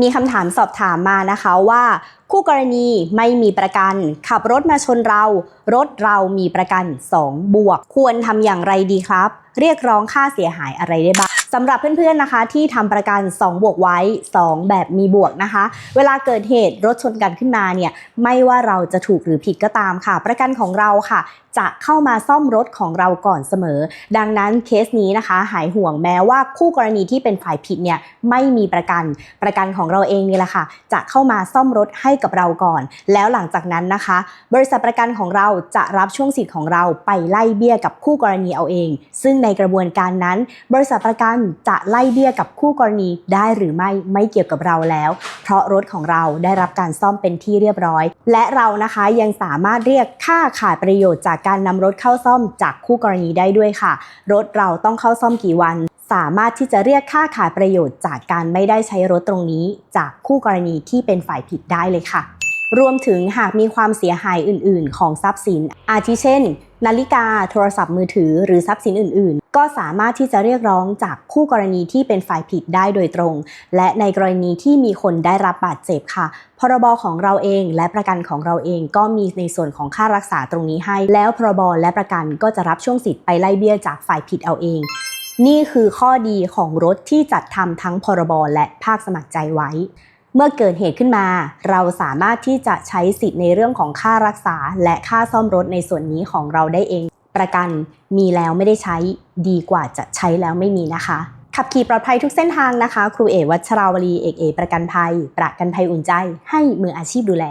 มีคำถามสอบถามมานะคะว่า คู่กรณีไม่มีประกัน ขับรถมาชนเรา รถเรามีประกัน 2 บวก ควรทำอย่างไรดีครับ เรียกร้องค่าเสียหายอะไรได้บ้าง สำหรับเพื่อนๆนะคะ ที่ทำประกัน 2 บวกไว้ 2 แบบมีบวกนะคะ เวลาเกิดเหตุรถชนกันขึ้นมาเนี่ยไม่ว่าเราจะถูกหรือผิดก็ตามค่ะ ประกันของเราค่ะจะเข้ามาซ่อมรถของเราก่อนเสมอ ดังนั้นเคสนี้นะคะ หายห่วงแม้ว่าคู่กรณีที่เป็นฝ่ายผิดเนี่ยไม่มีประกัน ประกันของเราเองนี่แหละค่ะ จะเข้ามาซ่อมรถให้กับเราก่อน แล้วหลังจากนั้นนะคะ บริษัทประกันของเราจะรับช่วงสิทธิ์ของเราไปไล่เบี้ยกับคู่กรณีเอาเอง ซึ่งในกระบวนการนั้น บริษัทประกันจะไล่เบี้ยกับคู่กรณีได้หรือไม่ไม่เกี่ยวกับเราแล้ว เพราะรถของเราได้รับการซ่อมเป็นที่เรียบร้อย และเรานะคะยังสามารถเรียกค่าขาดประโยชน์จากการนำรถเข้าซ่อมจากคู่กรณีได้ด้วยค่ะ รถเราต้องเข้าซ่อมกี่วัน สามารถที่จะเรียกค่าขาดประโยชน์จากการไม่ได้ใช้รถตรงนี้ จากคู่กรณีที่เป็นฝ่ายผิดได้เลยค่ะรวมถึงหากมีความเสียหายอื่น ๆ ของทรัพย์สิน อาทิเช่น นาฬิกา โทรศัพท์มือถือ หรือทรัพย์สินอื่น ๆ ก็สามารถที่จะเรียกร้องจากคู่กรณีที่เป็นฝ่ายผิดได้โดยตรง และในกรณีที่มีคนได้รับบาดเจ็บค่ะ พรบของเราเองและประกันของเราเองก็มีในส่วนของค่ารักษาตรงนี้ให้ แล้วพรบและประกันก็จะรับช่วงสิทธิ์ไปไล่เบี้ยจากฝ่ายผิดเอาเอง นี่คือข้อดีของรถที่จัดทำทั้งพรบและภาคสมัครใจไว้ เมื่อเกิดเหตุขึ้นมา เราสามารถที่จะใช้สิทธิ์ในเรื่องของค่ารักษา และค่าซ่อมรถในส่วนนี้ของเราได้เอง ประกันมีแล้วไม่ได้ใช้ดีกว่าจะใช้แล้วไม่มีนะคะ ขับขี่ปลอดภัยทุกเส้นทางนะคะ ครูเอวัชราวลีเอกเอประกันภัย ประกันภัยอุ่นใจ ให้มืออาชีพดูแล